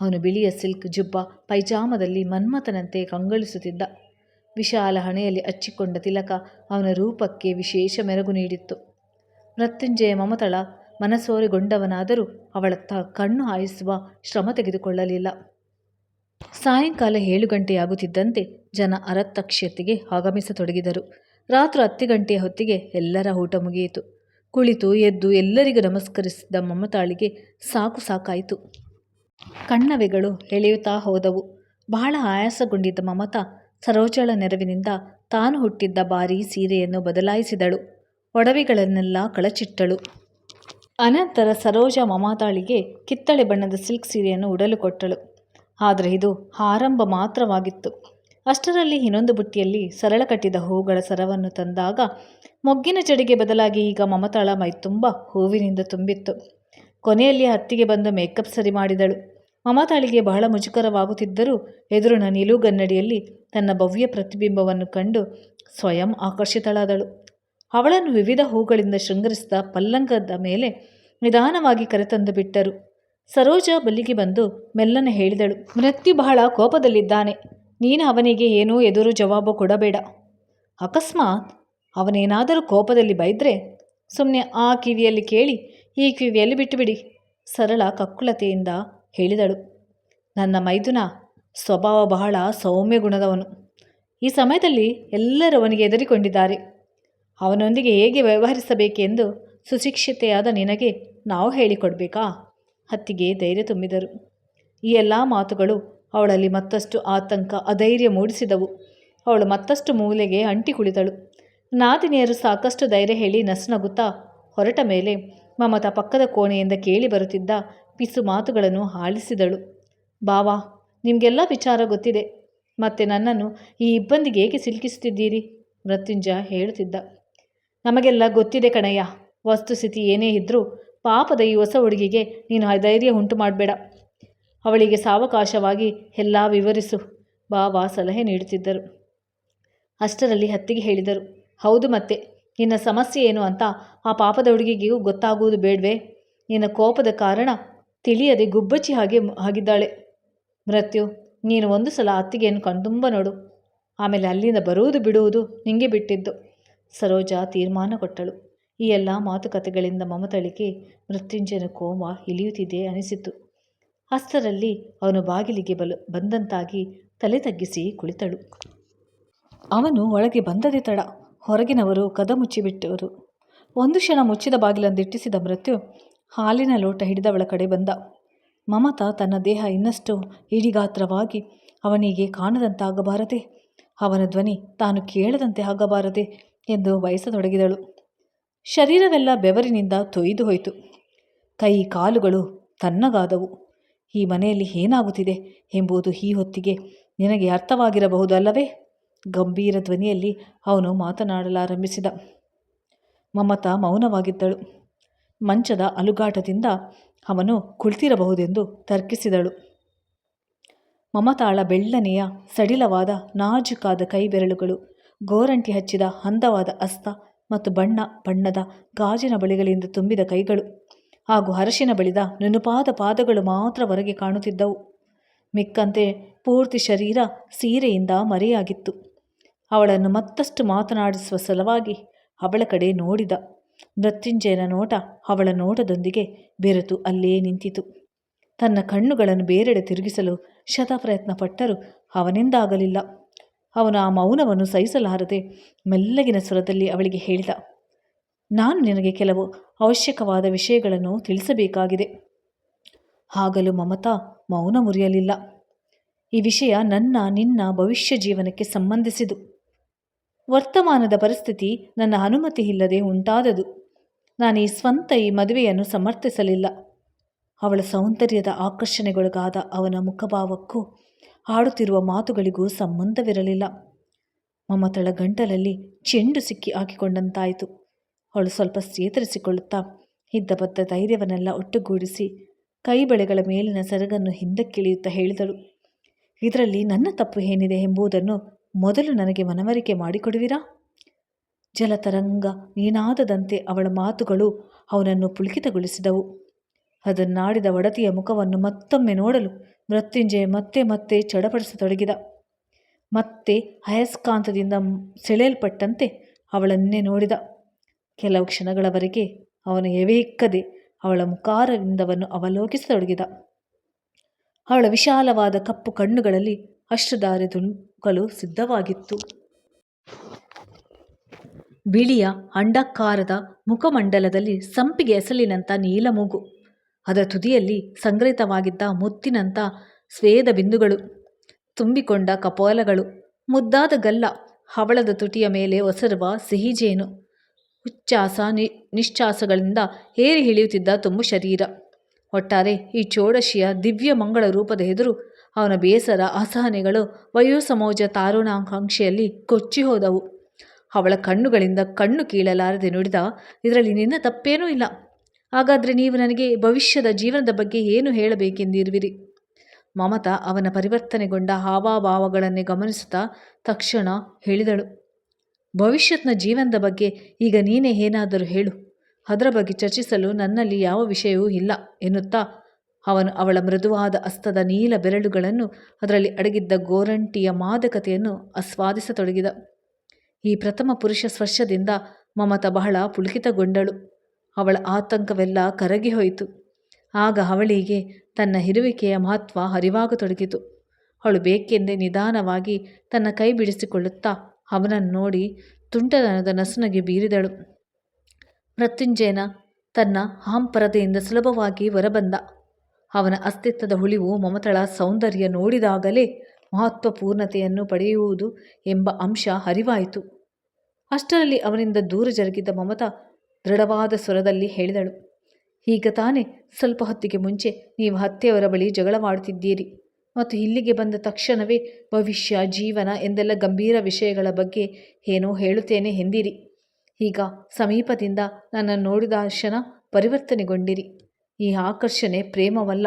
ಅವನು ಬಿಳಿಯ ಸಿಲ್ಕ್ ಜುಬ್ಬ, ಪೈಜಾಮದಲ್ಲಿ ಮನ್ಮಥನಂತೆ ಕಂಗೊಳಿಸುತ್ತಿದ್ದ. ವಿಶಾಲ ಹಣೆಯಲ್ಲಿ ಹಚ್ಚಿಕೊಂಡ ತಿಲಕ ಅವನ ರೂಪಕ್ಕೆ ವಿಶೇಷ ಮೆರಗು ನೀಡಿತ್ತು. ಮೃತ್ಯುಂಜಯ ಮಮತಳ ಮನಸೋರೆಗೊಂಡವನಾದರೂ ಅವಳತ್ತ ಕಣ್ಣು ಹಾಯಿಸುವ ಶ್ರಮ ತೆಗೆದುಕೊಳ್ಳಲಿಲ್ಲ. ಸಾಯಂಕಾಲ ಏಳು ಗಂಟೆಯಾಗುತ್ತಿದ್ದಂತೆ ಜನ ಅರತ್ತಕ್ಷತೆಗೆ ಆಗಮಿಸತೊಡಗಿದರು. ರಾತ್ರಿ ಹತ್ತು ಗಂಟೆಯ ಹೊತ್ತಿಗೆ ಎಲ್ಲರ ಊಟ ಮುಗಿಯಿತು. ಕುಳಿತು ಎದ್ದು ಎಲ್ಲರಿಗೂ ನಮಸ್ಕರಿಸಿದ ಮಮತಾಳಿಗೆ ಸಾಕು ಸಾಕಾಯಿತು. ಕಣ್ಣವೆಗಳು ಎಳೆಯುತ್ತಾ ಹೋದವು. ಬಹಳ ಆಯಾಸಗೊಂಡಿದ್ದ ಮಮತಾ ಸರೋಜಳ ನೆರವಿನಿಂದ ತಾನು ಹುಟ್ಟಿದ್ದ ಬಾರಿ ಸೀರೆಯನ್ನು ಬದಲಾಯಿಸಿದಳು. ಒಡವೆಗಳನ್ನೆಲ್ಲ ಕಳಚಿಟ್ಟಳು. ಅನಂತರ ಸರೋಜ ಮಮತಾಳಿಗೆ ಕಿತ್ತಳೆ ಬಣ್ಣದ ಸಿಲ್ಕ್ ಸೀರೆಯನ್ನು ಉಡಲು ಕೊಟ್ಟಳು. ಆದರೆ ಇದು ಆರಂಭ ಮಾತ್ರವಾಗಿತ್ತು. ಅಷ್ಟರಲ್ಲಿ ಇನ್ನೊಂದು ಬುಟ್ಟಿಯಲ್ಲಿ ಸರಳ ಕಟ್ಟಿದ ಹೂಗಳ ಸರವನ್ನು ತಂದಾಗ ಮೊಗ್ಗಿನ ಚಡಿಗೆ ಬದಲಾಗಿ ಈಗ ಮಮತಾಳ ಮೈತುಂಬ ಹೂವಿನಿಂದ ತುಂಬಿತ್ತು. ಕೊನೆಯಲ್ಲಿ ಹತ್ತಿಗೆ ಬಂದು ಮೇಕಪ್ ಸರಿ ಮಾಡಿದಳು. ಮಮತಾಳಿಗೆ ಬಹಳ ಮುಜುಕರವಾಗುತ್ತಿದ್ದರೂ ಎದುರಿನ ನಿಲುಗನ್ನಡಿಯಲ್ಲಿ ತನ್ನ ಭವ್ಯ ಪ್ರತಿಬಿಂಬವನ್ನು ಕಂಡು ಸ್ವಯಂ ಆಕರ್ಷಿತಳಾದಳು. ಅವಳನ್ನು ವಿವಿಧ ಹೂಗಳಿಂದ ಶೃಂಗರಿಸಿದ ಪಲ್ಲಂಗದ ಮೇಲೆ ನಿಧಾನವಾಗಿ ಕರೆತಂದು ಬಿಟ್ಟರು. ಸರೋಜ ಬಲ್ಲಿಗೆ ಬಂದು ಮೆಲ್ಲನೆ ಹೇಳಿದಳು, ಮೃತ್ಯು ಬಹಳ ಕೋಪದಲ್ಲಿದ್ದಾನೆ. ನೀನು ಅವನಿಗೆ ಏನೂ ಎದುರು ಜವಾಬು ಕೊಡಬೇಡ. ಅಕಸ್ಮಾತ್ ಅವನೇನಾದರೂ ಕೋಪದಲ್ಲಿ ಬೈದರೆ ಸುಮ್ಮನೆ ಆ ಕಿವಿಯಲ್ಲಿ ಕೇಳಿ, ಈ ಕಿವಿಯಲ್ಲಿ ಬಿಟ್ಟುಬಿಡಿ, ಸರಳ ಕಕ್ಕುಲತೆಯಿಂದ ಹೇಳಿದಳು. ನನ್ನ ಮೈದುನ ಸ್ವಭಾವ ಬಹಳ ಸೌಮ್ಯ ಗುಣದವನು. ಈ ಸಮಯದಲ್ಲಿ ಎಲ್ಲರೂ ಅವನಿಗೆ ಎದುರಿಕೊಂಡಿದ್ದಾರೆ ಅವನೊಂದಿಗೆ ಹೇಗೆ ವ್ಯವಹರಿಸಬೇಕೆಂದು ಸುಶಿಕ್ಷಿತೆಯಾದ ನಿನಗೆ ನಾವು ಹೇಳಿಕೊಡ್ಬೇಕಾ? ಹತ್ತಿಗೆ ಧೈರ್ಯ ತುಂಬಿದರು. ಈ ಎಲ್ಲ ಮಾತುಗಳು ಅವಳಲ್ಲಿ ಮತ್ತಷ್ಟು ಆತಂಕ, ಅಧೈರ್ಯ ಮೂಡಿಸಿದವು. ಅವಳು ಮತ್ತಷ್ಟು ಮೂಲೆಗೆ ಅಂಟಿ ಕುಳಿತಳು. ನಾದಿನಿಯರು ಸಾಕಷ್ಟು ಧೈರ್ಯ ಹೇಳಿ ನಸುನಗುತ್ತಾ ಹೊರಟ ಮೇಲೆ ಮಮತಾ ಪಕ್ಕದ ಕೋಣೆಯಿಂದ ಕೇಳಿ ಬರುತ್ತಿದ್ದ ಪಿಸು ಮಾತುಗಳನ್ನು ಆಲಿಸಿದಳು. ಬಾವಾ, ನಿಮಗೆಲ್ಲ ವಿಚಾರ ಗೊತ್ತಿದೆ. ಮತ್ತೆ ನನ್ನನ್ನು ಈ ಇಬ್ಬಂದಿಗೆ ಏಕೆ ಸಿಲುಕಿಸುತ್ತಿದ್ದೀರಿ? ಮೃತ್ಯುಂಜಯ ಹೇಳುತ್ತಿದ್ದ. ನಮಗೆಲ್ಲ ಗೊತ್ತಿದೆ ಕಣಯ್ಯ. ವಸ್ತುಸ್ಥಿತಿ ಏನೇ ಇದ್ದರೂ ಪಾಪದ ಈ ಹೊಸ ಹುಡುಗಿಗೆ ನೀನು ಧೈರ್ಯ ಉಂಟು ಮಾಡಬೇಡ. ಅವಳಿಗೆ ಸಾವಕಾಶವಾಗಿ ಎಲ್ಲ ವಿವರಿಸು ಬಾಬಾ ಸಲಹೆ ನೀಡುತ್ತಿದ್ದರು. ಅಷ್ಟರಲ್ಲಿ ಹತ್ತಿಗೆ ಹೇಳಿದರು, ಹೌದು ಮತ್ತೆ, ನಿನ್ನ ಸಮಸ್ಯೆ ಏನು ಅಂತ ಆ ಪಾಪದ ಹುಡುಗಿಗೂ ಗೊತ್ತಾಗುವುದು ಬೇಡವೇ? ನಿನ್ನ ಕೋಪದ ಕಾರಣ ತಿಳಿಯದೆ ಗುಬ್ಬಚ್ಚಿ ಹಾಗೆ ಆಗಿದ್ದಾಳೆ. ಮೃತ್ಯು, ನೀನು ಒಂದು ಸಲ ಅತ್ತಿಗೆಯನ್ನು ಕಣ್ತುಂಬ ನೋಡು. ಆಮೇಲೆ ಅಲ್ಲಿಂದ ಬರುವುದು ಬಿಡುವುದು ನಿಂಗೆ ಬಿಟ್ಟಿದ್ದು. ಸರೋಜ ತೀರ್ಮಾನ ಕೊಟ್ಟಳು. ಈ ಎಲ್ಲ ಮಾತುಕತೆಗಳಿಂದ ಮಮತಳಿಕೆ ಮೃತ್ಯುಂಜಯನ ಕೋಮ ಇಳಿಯುತ್ತಿದೆ ಅನಿಸಿತು. ಅಷ್ಟರಲ್ಲಿ ಅವನು ಬಾಗಿಲಿಗೆ ಬಲು, ಬಂದಂತಾಗಿ ತಲೆ ತಗ್ಗಿಸಿ ಕುಳಿತಳು. ಅವನು ಒಳಗೆ ಬಂದದೇ ತಡ, ಹೊರಗಿನವರು ಕದ ಮುಚ್ಚಿಬಿಟ್ಟವರು ಒಂದು ಕ್ಷಣ ಮುಚ್ಚಿದ ಬಾಗಿಲನ್ನು ದಿಟ್ಟಿಸಿದ ಮೃತ್ಯು ಹಾಲಿನ ಲೋಟ ಹಿಡಿದವಳ ಕಡೆ ಬಂದ. ಮಮತಾ ತನ್ನ ದೇಹ ಇನ್ನಷ್ಟು ಇಡಿಗಾತ್ರವಾಗಿ ಅವನಿಗೆ ಕಾಣದಂತಾಗಬಾರದೆ, ಅವನ ಧ್ವನಿ ತಾನು ಕೇಳದಂತೆ ಆಗಬಾರದೆ ಎಂದು ಬಯಸತೊಡಗಿದಳು. ಶರೀರವೆಲ್ಲ ಬೆವರಿನಿಂದ ತೊಯ್ದು ಹೋಯಿತು. ಕೈ ಕಾಲುಗಳು ತನ್ನಗಾದವು ಈ ಮನೆಯಲ್ಲಿ ಏನಾಗುತ್ತಿದೆ ಎಂಬುದು ಈ ಹೊತ್ತಿಗೆ ನಿನಗೆ ಅರ್ಥವಾಗಿರಬಹುದಲ್ಲವೇ? ಗಂಭೀರ ಧ್ವನಿಯಲ್ಲಿ ಅವನು ಮಾತನಾಡಲಾರಂಭಿಸಿದ. ಮಮತಾ ಮೌನವಾಗಿದ್ದಳು. ಮಂಚದ ಅಲುಗಾಟದಿಂದ ಅವನು ಕುಳಿತಿರಬಹುದೆಂದು ತರ್ಕಿಸಿದಳು. ಮಮತಾಳ ಬೆಳ್ಳನೆಯ, ಸಡಿಲವಾದ, ನಾಜುಕಾದ ಕೈಬೆರಳುಗಳು ಗೋರಂಟಿ ಹಚ್ಚಿದ ಅಂದವಾದ ಹಸ್ತ ಮತ್ತು ಬಣ್ಣ ಬಣ್ಣದ ಗಾಜಿನ ಬಳಿಗಳಿಂದ ತುಂಬಿದ ಕೈಗಳು. ಹಾಗೂ ಹರಶಿನ ಬಳಿದ ನುಣುಪಾದ ಪಾದಗಳು ಮಾತ್ರ ಹೊರಗೆ ಕಾಣುತ್ತಿದ್ದವು. ಮಿಕ್ಕಂತೆ ಪೂರ್ತಿ ಶರೀರ ಸೀರೆಯಿಂದ ಮರೆಯಾಗಿತ್ತು. ಅವಳನ್ನು ಮತ್ತಷ್ಟು ಮಾತನಾಡಿಸುವ ಸಲುವಾಗಿ ಅವಳ ಕಡೆ ನೋಡಿದ. ಮೃತ್ಯುಂಜಯನ ನೋಟ ಅವಳ ನೋಟದೊಂದಿಗೆ ಬೆರೆತು ಅಲ್ಲೇ ನಿಂತಿತು. ತನ್ನ ಕಣ್ಣುಗಳನ್ನು ಬೇರೆಡೆ ತಿರುಗಿಸಲು ಶತಪ್ರಯತ್ನ ಪಟ್ಟರೂ ಅವನಿಂದಾಗಲಿಲ್ಲ. ಅವನು ಆ ಮೌನವನ್ನು ಸಹಿಸಲಾರದೆ ಮೆಲ್ಲಗಿನ ಸ್ವರದಲ್ಲಿ ಅವಳಿಗೆ ಹೇಳಿದ. ನಾನು ನಿನಗೆ ಕೆಲವು ಅವಶ್ಯಕವಾದ ವಿಷಯಗಳನ್ನು ತಿಳಿಸಬೇಕಾಗಿದೆ. ಹಾಗಲು ಮಮತಾ ಮೌನ ಮುರಿಯಲಿಲ್ಲ. ಈ ವಿಷಯ ನನ್ನ, ನಿನ್ನ ಭವಿಷ್ಯ ಜೀವನಕ್ಕೆ ಸಂಬಂಧಿಸಿದು. ವರ್ತಮಾನದ ಪರಿಸ್ಥಿತಿ ನನ್ನ ಅನುಮತಿ ಇಲ್ಲದೆ ಉಂಟಾದದು. ನಾನು ಈ ಸ್ವಂತ ಈ ಮದುವೆಯನ್ನು ಸಮರ್ಥಿಸಲಿಲ್ಲ. ಅವಳ ಸೌಂದರ್ಯದ ಆಕರ್ಷಣೆಗೊಳಗಾದ ಅವನ ಮುಖಭಾವಕ್ಕೂ ಆಡುತ್ತಿರುವ ಮಾತುಗಳಿಗೂ ಸಂಬಂಧವಿರಲಿಲ್ಲ. ಮಮತಳ ಗಂಟಲಲ್ಲಿ ಚೆಂಡು ಸಿಕ್ಕಿ ಹಾಕಿಕೊಂಡಂತಾಯಿತು. ಅವಳು ಸ್ವಲ್ಪ ಚೇತರಿಸಿಕೊಳ್ಳುತ್ತಾ ಇದ್ದ ಬದ್ದ ಧೈರ್ಯವನ್ನೆಲ್ಲ ಒಟ್ಟುಗೂಡಿಸಿ ಕೈ ಬಳೆಗಳ ಮೇಲಿನ ಸೆರಗನ್ನು ಹಿಂದಕ್ಕಿಳಿಯುತ್ತಾ ಹೇಳಿದಳು, ಇದರಲ್ಲಿ ನನ್ನ ತಪ್ಪು ಏನಿದೆ ಎಂಬುದನ್ನು ಮೊದಲು ನನಗೆ ಮನವರಿಕೆ ಮಾಡಿಕೊಡುವಿರಾ? ಜಲತರಂಗ ನೀನಾದದಂತೆ ಅವಳ ಮಾತುಗಳು ಅವನನ್ನು ಪುಳಕಿತಗೊಳಿಸಿದವು. ಅದನ್ನಾಡಿದ ಒಡತಿಯ ಮುಖವನ್ನು ಮತ್ತೊಮ್ಮೆ ನೋಡಲು ಮೃತ್ಯುಂಜಯ ಮತ್ತೆ ಮತ್ತೆ ಚಡಪಡಿಸತೊಡಗಿದ. ಮತ್ತೆ ಅಯಸ್ಕಾಂತದಿಂದ ಸೆಳೆಯಲ್ಪಟ್ಟಂತೆ ಅವಳನ್ನೇ ನೋಡಿದ. ಕೆಲವು ಕ್ಷಣಗಳವರೆಗೆ ಅವನು ಎವೆಯಿಕ್ಕದೆ ಅವಳ ಮುಖಾರವಿಂದವನ್ನು ಅವಲೋಕಿಸತೊಡಗಿದ. ಅವಳ ವಿಶಾಲವಾದ ಕಪ್ಪು ಕಣ್ಣುಗಳಲ್ಲಿ ಅಶ್ರುಧಾರೆ ದುಂಡುಗಳು ಸಿದ್ಧವಾಗಿತ್ತು. ಬಿಳಿಯ ಅಂಡಾಕಾರದ ಮುಖಮಂಡಲದಲ್ಲಿ ಸಂಪಿಗೆ ಎಸಲಿನಂಥ ನೀಲಮೂಗು ಅದರ ತುದಿಯಲ್ಲಿ ಸಂಗ್ರಹಿತವಾಗಿದ್ದ ಮುತ್ತಿನಂಥ ಸ್ವೇದ ಬಿಂದುಗಳು, ತುಂಬಿಕೊಂಡ ಕಪೋಲಗಳು, ಮುದ್ದಾದ ಗಲ್ಲ, ಹವಳದ ತುಟಿಯ ಮೇಲೆ ಒಸರುವ ಸಿಹಿಜೇನು. ಉಚ್ಛ್ವಾಸ ನಿ ನಿಶ್ವಾಸಗಳಿಂದ ಏರಿ ಇಳಿಯುತ್ತಿದ್ದ ತುಂಬು ಶರೀರ. ಒಟ್ಟಾರೆ ಈ ಚೋಡಶಿಯ ದಿವ್ಯ ಮಂಗಳ ರೂಪದ ಎದುರು ಅವನ ಬೇಸರ, ಅಸಹನೆಗಳು ವಯೋಸಮೋಜ ತಾರುಣಾಕಾಂಕ್ಷೆಯಲ್ಲಿ ಕೊಚ್ಚಿ ಹೋದವು. ಅವಳ ಕಣ್ಣುಗಳಿಂದ ಕಣ್ಣು ಕೀಳಲಾರದೆ ನುಡಿದ ಇದರಲ್ಲಿ ನಿನ್ನ ತಪ್ಪೇನೂ ಇಲ್ಲ. ಹಾಗಾದರೆ ನೀವು ನನಗೆ ಭವಿಷ್ಯದ ಜೀವನದ ಬಗ್ಗೆ ಏನು ಹೇಳಬೇಕೆಂದಿರುವಿರಿ? ಮಮತಾ ಅವನ ಪರಿವರ್ತನೆಗೊಂಡ ಹಾವಭಾವಗಳನ್ನೇ ಗಮನಿಸುತ್ತಾ ತಕ್ಷಣ ಹೇಳಿದಳು. ಭವಿಷ್ಯತ್ನ ಜೀವನದ ಬಗ್ಗೆ ಈಗ ನೀನೇ ಏನಾದರೂ ಹೇಳು. ಅದರ ಬಗ್ಗೆ ಚರ್ಚಿಸಲು ನನ್ನಲ್ಲಿ ಯಾವ ವಿಷಯವೂ ಇಲ್ಲ ಎನ್ನುತ್ತಾ ಅವನು ಅವಳ ಮೃದುವಾದ ಹಸ್ತದ ನೀಲ ಬೆರಳುಗಳನ್ನು ಅದರಲ್ಲಿ ಅಡಗಿದ್ದ ಗೋರಂಟಿಯ ಮಾದಕತೆಯನ್ನು ಆಸ್ವಾದಿಸತೊಡಗಿದ. ಈ ಪ್ರಥಮ ಪುರುಷ ಸ್ಪರ್ಶದಿಂದ ಮಮತ ಬಹಳ ಪುಳಕಿತಗೊಂಡಳು. ಅವಳ ಆತಂಕವೆಲ್ಲ ಕರಗಿ ಹೋಯಿತು. ಆಗ ಅವಳಿಗೆ ತನ್ನ ಇರುವಿಕೆಯ ಮಹತ್ವ ಅರಿವಾಗತೊಡಗಿತು. ಅವಳು ಬೇಕೆಂದೇ ನಿಧಾನವಾಗಿ ತನ್ನ ಕೈ ಬಿಡಿಸಿಕೊಳ್ಳುತ್ತಾ ಅವನನ್ನು ನೋಡಿ ತುಂಟದನದ ನಸುನಗೆ ಬೀರಿದಳು. ಮೃತ್ಯುಂಜಯನ ತನ್ನ ಹಾಂಪರದೆಯಿಂದ ಸುಲಭವಾಗಿ ಹೊರಬಂದ. ಅವನ ಅಸ್ತಿತ್ವದ ಹುಳಿವು ಮಮತಳ ಸೌಂದರ್ಯ ನೋಡಿದಾಗಲೇ ಮಹತ್ವಪೂರ್ಣತೆಯನ್ನು ಪಡೆಯುವುದು ಎಂಬ ಅಂಶ ಅರಿವಾಯಿತು ಅಷ್ಟರಲ್ಲಿ ಅವನಿಂದ ದೂರ ಜರುಗಿದ ಮಮತಾ ದೃಢವಾದ ಸ್ವರದಲ್ಲಿ ಹೇಳಿದಳು ಈಗ ತಾನೇ, ಸ್ವಲ್ಪ ಹೊತ್ತಿಗೆ ಮುಂಚೆ ನೀವು ಹತ್ತೆಯವರ ಬಳಿ ಜಗಳವಾಡುತ್ತಿದ್ದೀರಿ. ಮತ್ತು ಇಲ್ಲಿಗೆ ಬಂದ ತಕ್ಷಣವೇ ಭವಿಷ್ಯ, ಜೀವನ ಎಂದೆಲ್ಲ ಗಂಭೀರ ವಿಷಯಗಳ ಬಗ್ಗೆ ಏನೋ ಹೇಳುತ್ತೇನೆ ಎಂದಿರಿ. ಈಗ ಸಮೀಪದಿಂದ ನನ್ನನ್ನು ನೋಡಿದ ಪರಿವರ್ತನೆಗೊಂಡಿರಿ. ಈ ಆಕರ್ಷಣೆ ಪ್ರೇಮವಲ್ಲ,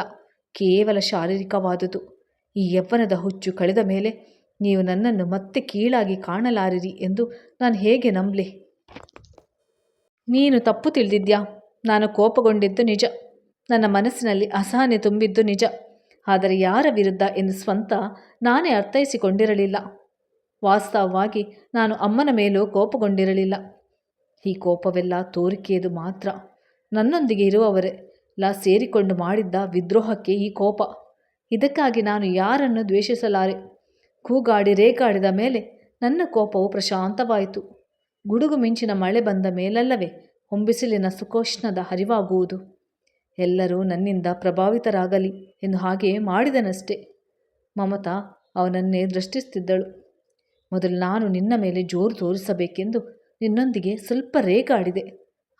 ಕೇವಲ ಶಾರೀರಿಕವಾದುದು. ಈ ಯವ್ವನದ ಹುಚ್ಚು ಕಳೆದ ಮೇಲೆ ನೀವು ನನ್ನನ್ನು ಮತ್ತೆ ಕೀಳಾಗಿ ಕಾಣಲಾರಿರಿ ಎಂದು ನಾನು ಹೇಗೆ ನಂಬಲಿ? ನೀನು ತಪ್ಪು ತಿಳಿದಿದ್ಯಾ? ನಾನು ಕೋಪಗೊಂಡಿದ್ದು ನಿಜ. ನನ್ನ ಮನಸ್ಸಿನಲ್ಲಿ ಅಸಹನೆ ತುಂಬಿದ್ದು ನಿಜ. ಆದರೆ ಯಾರ ವಿರುದ್ಧ ಎಂದು ಸ್ವಂತ ನಾನೇ ಅರ್ಥೈಸಿಕೊಂಡಿರಲಿಲ್ಲ. ವಾಸ್ತವವಾಗಿ ನಾನು ಅಮ್ಮನ ಮೇಲೂ ಕೋಪಗೊಂಡಿರಲಿಲ್ಲ. ಈ ಕೋಪವೆಲ್ಲ ತೋರಿಕೆಯದು ಮಾತ್ರ. ನನ್ನೊಂದಿಗೆ ಇರುವವರೇ, ಲ ಸೇರಿಕೊಂಡು ಮಾಡಿದ್ದ ವಿದ್ರೋಹಕ್ಕೆ ಈ ಕೋಪ. ಇದಕ್ಕಾಗಿ ನಾನು ಯಾರನ್ನು ದ್ವೇಷಿಸಲಾರೆ? ಕೂಗಾಡಿ ರೇಗಾಡಿದ ಮೇಲೆ ನನ್ನ ಕೋಪವು ಪ್ರಶಾಂತವಾಯಿತು. ಗುಡುಗು ಮಿಂಚಿನ ಮಳೆ ಬಂದ ಮೇಲಲ್ಲವೇ, ಹೊಂಬಿಸಿಲಿನ ಸುಖೋಷ್ಣದ ಹರಿವಾಗುವುದು. ಎಲ್ಲರೂ ನನ್ನಿಂದ ಪ್ರಭಾವಿತರಾಗಲಿ ಎಂದು ಹಾಗೆ ಮಾಡಿದನಷ್ಟೆ. ಮಮತಾ ಅವನನ್ನೇ ದೃಷ್ಟಿಸುತ್ತಿದ್ದಳು. ಮೊದಲು ನಾನು ನಿನ್ನ ಮೇಲೆ ಜೋರು ತೋರಿಸಬೇಕೆಂದು ನಿನ್ನೊಂದಿಗೆ ಸ್ವಲ್ಪ ರೇಗಾಡಿದೆ.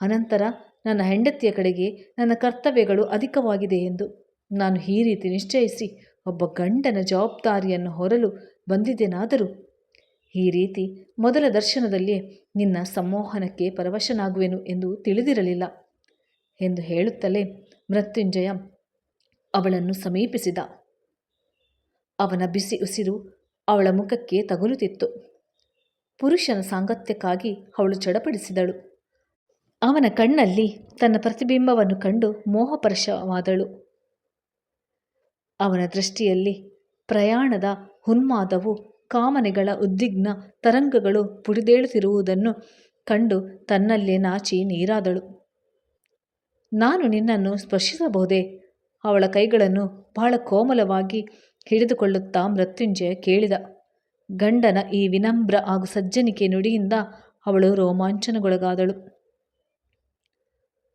ಅನಂತರ ನನ್ನ ಹೆಂಡತಿಯ ಕಡೆಗೆ ನನ್ನ ಕರ್ತವ್ಯಗಳು ಅಧಿಕವಾಗಿದೆ ಎಂದು ನಾನು ಈ ರೀತಿ ನಿಶ್ಚಯಿಸಿ ಒಬ್ಬ ಗಂಡನ ಜವಾಬ್ದಾರಿಯನ್ನು ಹೊರಲು ಬಂದಿದ್ದೇನಾದರೂ? ಈ ರೀತಿ ಮೊದಲ ದರ್ಶನದಲ್ಲಿ ನಿನ್ನ ಸಂಮೋಹನಕ್ಕೆ ಪರವಶನಾಗುವೆನು ಎಂದು ತಿಳಿದಿರಲಿಲ್ಲ ಎಂದು ಹೇಳುತ್ತಲೇ ಮೃತ್ಯುಂಜಯ ಅವಳನ್ನು ಸಮೀಪಿಸಿದ. ಅವನ ಬಿಸಿ ಉಸಿರು ಅವಳ ಮುಖಕ್ಕೆ ತಗುಲುತ್ತಿತ್ತು. ಪುರುಷನ ಸಾಂಗತ್ಯಕ್ಕಾಗಿ ಅವಳು ಚಡಪಡಿಸಿದಳು. ಅವನ ಕಣ್ಣಲ್ಲಿ ತನ್ನ ಪ್ರತಿಬಿಂಬವನ್ನು ಕಂಡು ಮೋಹಪರಶವಾದಳು. ಅವನ ದೃಷ್ಟಿಯಲ್ಲಿ ಪ್ರಯಾಣದ ಉನ್ಮಾದವು ಕಾಮನೆಗಳ ಉದ್ವಿಗ್ನ ತರಂಗಗಳು ಪುಡಿದೇಳುತ್ತಿರುವುದನ್ನು ಕಂಡು ತನ್ನಲ್ಲೇ ನಾಚಿ ನೀರಾದಳು. ನಾನು ನಿನ್ನನ್ನು ಸ್ಪರ್ಶಿಸಬಹುದೇ? ಅವಳ ಕೈಗಳನ್ನು ಬಹಳ ಕೋಮಲವಾಗಿ ಹಿಡಿದುಕೊಳ್ಳುತ್ತಾ ಮೃತ್ಯುಂಜಯ ಕೇಳಿದ. ಗಂಡನ ಈ ವಿನಮ್ರ ಹಾಗೂ ಸಜ್ಜನಿಕೆ ನುಡಿಯಿಂದ ಅವಳು ರೋಮಾಂಚನಗೊಳಗಾದಳು.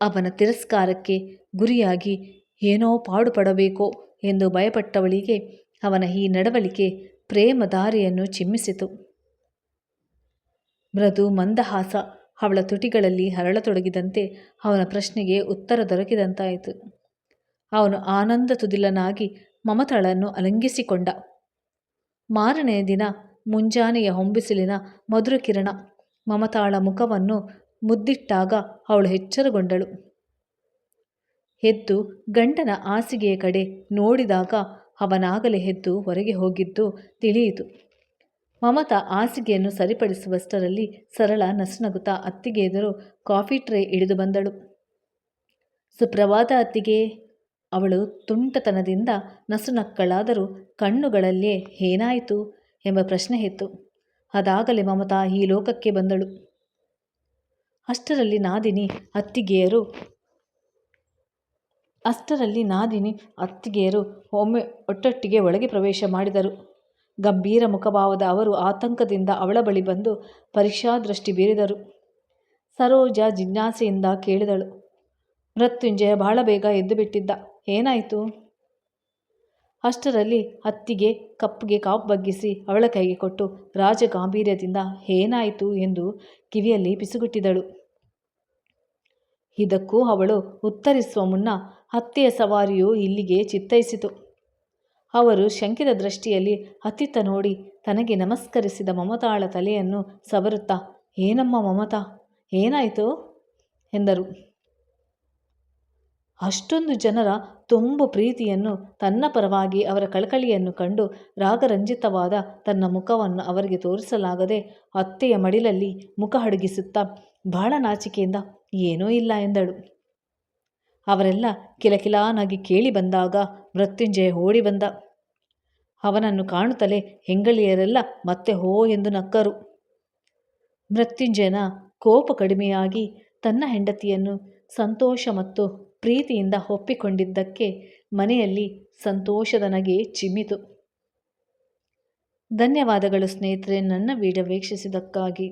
ಅವನ ತಿರಸ್ಕಾರಕ್ಕೆ ಗುರಿಯಾಗಿ ಏನೋ ಪಾಡುಪಡಬೇಕೋ ಎಂದು ಭಯಪಟ್ಟವಳಿಗೆ ಅವನ ಈ ನಡವಳಿಕೆ ಪ್ರೇಮ ದಾರಿಯನ್ನು ಚಿಮ್ಮಿಸಿತು. ಮೃದು ಮಂದಹಾಸ ಅವಳ ತುಟಿಗಳಲ್ಲಿ ಹರಳತೊಡಗಿದಂತೆ ಅವನ ಪ್ರಶ್ನೆಗೆ ಉತ್ತರ ದೊರಕಿದಂತಾಯಿತು. ಅವನು ಆನಂದ ತುದಿಲನಾಗಿ ಮಮತಳನ್ನು ಅಲಂಗಿಸಿಕೊಂಡ. ಮಾರನೆಯ ದಿನ ಮುಂಜಾನೆಯ ಹೊಂಬಿಸಿಲಿನ ಮಧುರ ಕಿರಣ ಮಮತಾಳ ಮುಖವನ್ನು ಮುದ್ದಿಟ್ಟಾಗ ಅವಳು ಎಚ್ಚರಗೊಂಡಳು. ಎದ್ದು ಗಂಡನ ಹಾಸಿಗೆಯ ಕಡೆ ನೋಡಿದಾಗ ಅವನಾಗಲೇ ಎದ್ದು ಹೊರಗೆ ಹೋಗಿದ್ದು ತಿಳಿಯಿತು. ಮಮತಾ ಹಾಸಿಗೆಯನ್ನು ಸರಿಪಡಿಸುವಷ್ಟರಲ್ಲಿ ಸರಳ ನಸುನಗುತ್ತಾ ಅತ್ತಿಗೆ ಎದುರು ಕಾಫಿ ಟ್ರೇ ಇಳಿದು ಬಂದಳು. ಸುಪ್ರಭಾತ ಅತ್ತಿಗೆ, ಅವಳು ತುಂಟತನದಿಂದ ನಸುನಕ್ಕಳಾದರೂ ಕಣ್ಣುಗಳಲ್ಲೇ ಏನಾಯಿತು ಎಂಬ ಪ್ರಶ್ನೆ ಇತ್ತು ಅದಾಗಲೇ ಮಮತಾ ಈ ಲೋಕಕ್ಕೆ ಬಂದಳು. ಅಷ್ಟರಲ್ಲಿ ನಾದಿನಿ ಅತ್ತಿಗೆಯರು, ಅಷ್ಟರಲ್ಲಿ ನಾದಿನಿ ಅತ್ತಿಗೆಯರು ಒಮ್ಮೆ ಒಟ್ಟೊಟ್ಟಿಗೆ ಒಳಗೆ ಪ್ರವೇಶ ಮಾಡಿದರು. ಗಂಭೀರ ಮುಖಭಾವದ ಅವರು ಆತಂಕದಿಂದ ಅವಳ ಬಳಿ ಬಂದು ಪರೀಕ್ಷಾದೃಷ್ಟಿ ಬೀರಿದರು. ಸರೋಜ ಜಿಜ್ಞಾಸೆಯಿಂದ ಕೇಳಿದಳು. ಮೃತ್ಯುಂಜಯ ಬಹಳ ಬೇಗ ಎದ್ದು ಬಿಟ್ಟಿದ್ದ. ಏನಾಯಿತು? ಅಷ್ಟರಲ್ಲಿ ಅತ್ತಿಗೆ ಕಪ್ಪಿಗೆ ಕಾಪ್ ಬಗ್ಗಿಸಿ ಅವಳ ಕೈಗೆ ಕೊಟ್ಟು ರಾಜ ಗಾಂಭೀರ್ಯದಿಂದ ಏನಾಯಿತು ಎಂದು ಕಿವಿಯಲ್ಲಿ ಪಿಸುಗುಟ್ಟಿದಳು. ಇದಕ್ಕೂ ಅವಳು ಉತ್ತರಿಸುವ ಮುನ್ನ ಹತ್ಯೆಯ ಸವಾರಿಯು ಇಲ್ಲಿಗೆ ಚಿತ್ತೈಸಿತು. ಅವರು ಶಂಕಿತ ದೃಷ್ಟಿಯಲ್ಲಿ ಹತ್ತಿತ್ತ ನೋಡಿ ತನಗೆ ನಮಸ್ಕರಿಸಿದ ಮಮತಾಳ ತಲೆಯನ್ನು ಸವರುತ್ತಾ, ಏನಮ್ಮ ಮಮತಾ, ಏನಾಯಿತು? ಎಂದರು. ಅಷ್ಟೊಂದು ಜನರ ತುಂಬು ಪ್ರೀತಿಯನ್ನು ತನ್ನ ಪರವಾಗಿ ಅವರ ಕಳಕಳಿಯನ್ನು ಕಂಡು ರಾಗರಂಜಿತವಾದ ತನ್ನ ಮುಖವನ್ನು ಅವರಿಗೆ ತೋರಿಸಲಾಗದೆ ಅತ್ತೆಯ ಮಡಿಲಲ್ಲಿ ಮುಖ ಹಡಗಿಸುತ್ತಾ ಬಹಳ ನಾಚಿಕೆಯಿಂದ ಏನೂ ಇಲ್ಲ ಎಂದಳು. ಅವರೆಲ್ಲ ಕಿಲಕಿಲಾನಾಗಿ ಕೇಳಿ ಬಂದಾಗ ಮೃತ್ಯುಂಜಯ ಓಡಿ ಬಂದ. ಅವನನ್ನು ಕಾಣುತ್ತಲೇ ಹೆಂಗಳಿಯರೆಲ್ಲ ಮತ್ತೆ ಹೋ ಎಂದು ನಕ್ಕರು. ಮೃತ್ಯುಂಜಯನ ಕೋಪ ಕಡಿಮೆಯಾಗಿ ತನ್ನ ಹೆಂಡತಿಯನ್ನು ಸಂತೋಷ ಮತ್ತು ಪ್ರೀತಿಯಿಂದ ಒಪ್ಪಿಕೊಂಡಿದ್ದಕ್ಕೆ ಮನೆಯಲ್ಲಿ ಸಂತೋಷದ ನಗೆ ಚಿಮ್ಮಿತು. ಧನ್ಯವಾದಗಳು ಸ್ನೇಹಿತರೆ, ನನ್ನ ವಿಡಿಯೋ ವೀಕ್ಷಿಸಿದ್ದಕ್ಕಾಗಿ.